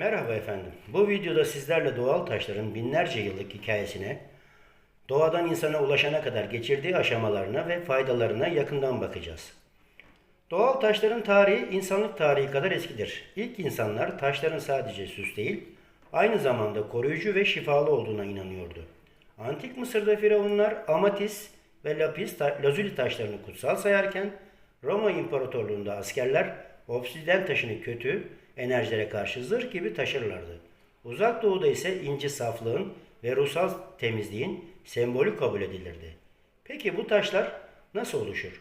Merhaba efendim. Bu videoda sizlerle doğal taşların binlerce yıllık hikayesine, doğadan insana ulaşana kadar geçirdiği aşamalarına ve faydalarına yakından bakacağız. Doğal taşların tarihi insanlık tarihi kadar eskidir. İlk insanlar taşların sadece süs değil, aynı zamanda koruyucu ve şifalı olduğuna inanıyordu. Antik Mısır'da firavunlar amatis ve lapis ta- lazuli taşlarını kutsal sayarken Roma İmparatorluğu'nda askerler obsidyen taşını kötü enerjilere karşı zırh gibi taşırlardı. Uzak Doğu'da ise inci saflığın ve ruhsal temizliğin sembolü kabul edilirdi. Peki bu taşlar nasıl oluşur?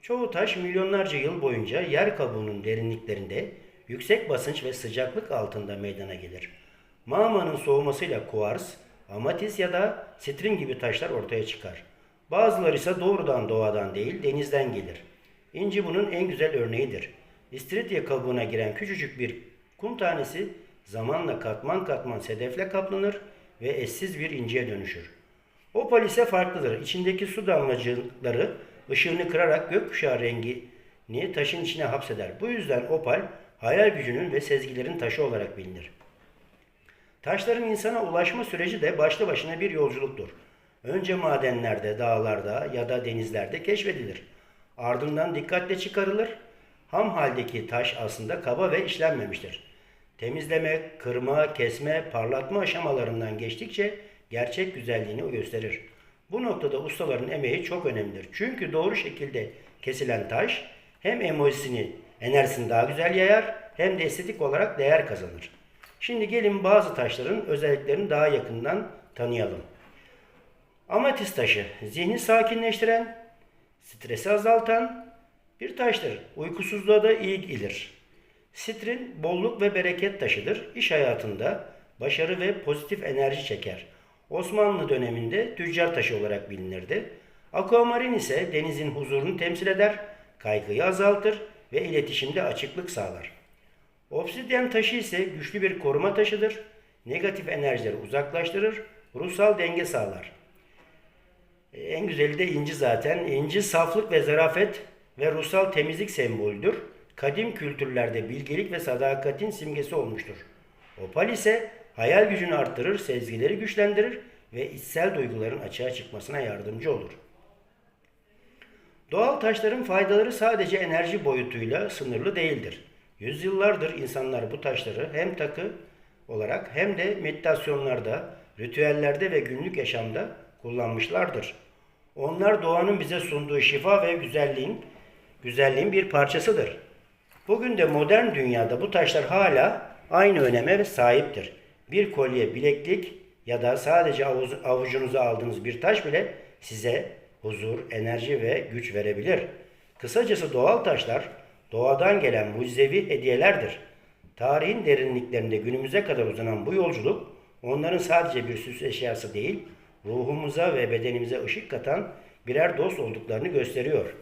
Çoğu taş milyonlarca yıl boyunca yer kabuğunun derinliklerinde yüksek basınç ve sıcaklık altında meydana gelir. Mağmanın soğumasıyla kuvars, amatis ya da sitrin gibi taşlar ortaya çıkar. Bazıları ise doğrudan doğadan değil denizden gelir. İnci bunun en güzel örneğidir. İstiridye kabuğuna giren küçücük bir kum tanesi zamanla katman katman sedefle kaplanır ve eşsiz bir inciye dönüşür. Opal ise farklıdır. İçindeki su damlacıkları ışığını kırarak gökkuşağı rengini taşın içine hapseder. Bu yüzden opal hayal gücünün ve sezgilerin taşı olarak bilinir. Taşların insana ulaşma süreci de başlı başına bir yolculuktur. Önce madenlerde, dağlarda ya da denizlerde keşfedilir. Ardından dikkatle çıkarılır. Ham haldeki taş aslında kaba ve işlenmemiştir. Temizleme, kırma, kesme, parlatma aşamalarından geçtikçe gerçek güzelliğini gösterir. Bu noktada ustaların emeği çok önemlidir. Çünkü doğru şekilde kesilen taş hem emojisini, enerjisini daha güzel yayar hem de estetik olarak değer kazanır. Şimdi gelin bazı taşların özelliklerini daha yakından tanıyalım. Amatist taşı zihni sakinleştiren, stresi azaltan bir taştır. Uykusuzluğa da iyi gelir. Sitrin bolluk ve bereket taşıdır. İş hayatında başarı ve pozitif enerji çeker. Osmanlı döneminde tüccar taşı olarak bilinirdi. Aquamarin ise denizin huzurunu temsil eder, kaygıyı azaltır ve iletişimde açıklık sağlar. Obsidyen taşı ise güçlü bir koruma taşıdır. Negatif enerjileri uzaklaştırır, ruhsal denge sağlar. E, En güzeli de inci zaten. İnci saflık ve zarafet ve ruhsal temizlik sembolüdür. Kadim kültürlerde bilgelik ve sadakatin simgesi olmuştur. Opal ise hayal gücünü arttırır, sezgileri güçlendirir ve içsel duyguların açığa çıkmasına yardımcı olur. Doğal taşların faydaları sadece enerji boyutuyla sınırlı değildir. Yüzyıllardır insanlar bu taşları hem takı olarak hem de meditasyonlarda, ritüellerde ve günlük yaşamda kullanmışlardır. Onlar doğanın bize sunduğu şifa ve güzelliğin güzelliğin bir parçasıdır. Bugün de modern dünyada bu taşlar hala aynı öneme sahiptir. Bir kolye, bileklik ya da sadece avucunuza aldığınız bir taş bile size huzur, enerji ve güç verebilir. Kısacası doğal taşlar doğadan gelen mucizevi hediyelerdir. Tarihin derinliklerinde günümüze kadar uzanan bu yolculuk onların sadece bir süs eşyası değil, ruhumuza ve bedenimize ışık katan birer dost olduklarını gösteriyor.